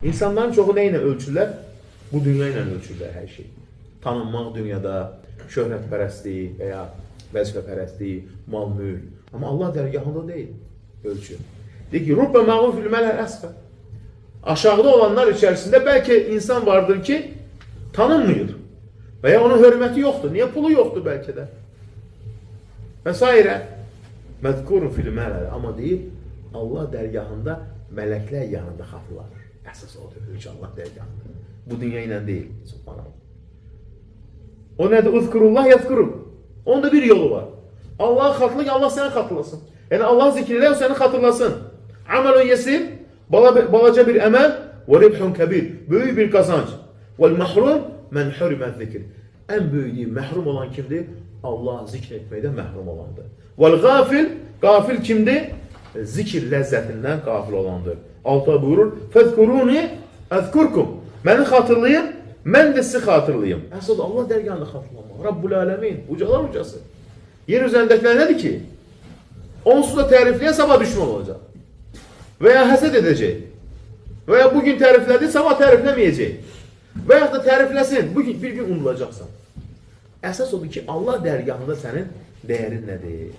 İnsanların çoxu nə ilə ölçürlər? Bu dünya ilə ölçürlər hər şey. Tanınmaq dünyada, şöhrətpərəstlik və ya vəzifəpərəstlik, mal mülk. Amma Allah dərgahında deyil ölçü. Deyir ki, Rubbe mağun fil mələl əsfə. Aşağıda olanlar içərisində bəlkə insan vardır ki, tanınmıyor. Və ya onun hörməti yoxdur. Niyə pulu yoxdur bəlkə də? Və s. Məzkurun fil mələl. Amma deyir, Allah dərgahında mələklər yanında xatırlanır. Əsas odur, ölçü Allah dərgahında. Bu dünya ilə deyil. Subhanallah. O nədir? Uzkurullah yazkurun. Onda bir yolu var. Allah'ı xatırla ki Allah səni xatırlasın. Yəni Allah o səni xatırlasın. Amelun yesir, bala- balaca bir əməl və ribhun kəbir. Böyük bir qazanc. Vəl mahrum mən hürmət zikr. Ən böyüyü məhrum olan kimdir? Allah zikr etməkdən məhrum olandır. Vəl gafil, gafil kimdir? Zikir ləzzətindən qafil olandır. Alta buyurur, fəzkuruni əzkurkum. Məni xatırlayın, mən də sizi xatırlayım. Əsas Allah dərgahında xatırlamaq. Rabbul Alemin, ucalar ucası. Yer üzərindəkilər nədir ki? Onsuz da tərifləyən sabah düşman olacaq. Və ya həsəd edəcək. Və ya bugün təriflədi, sabah tərifləməyəcək. Və ya da tərifləsin, bugün bir gün unudulacaqsan. Əsas odur ki, Allah dərgahında sənin dəyərin nədir?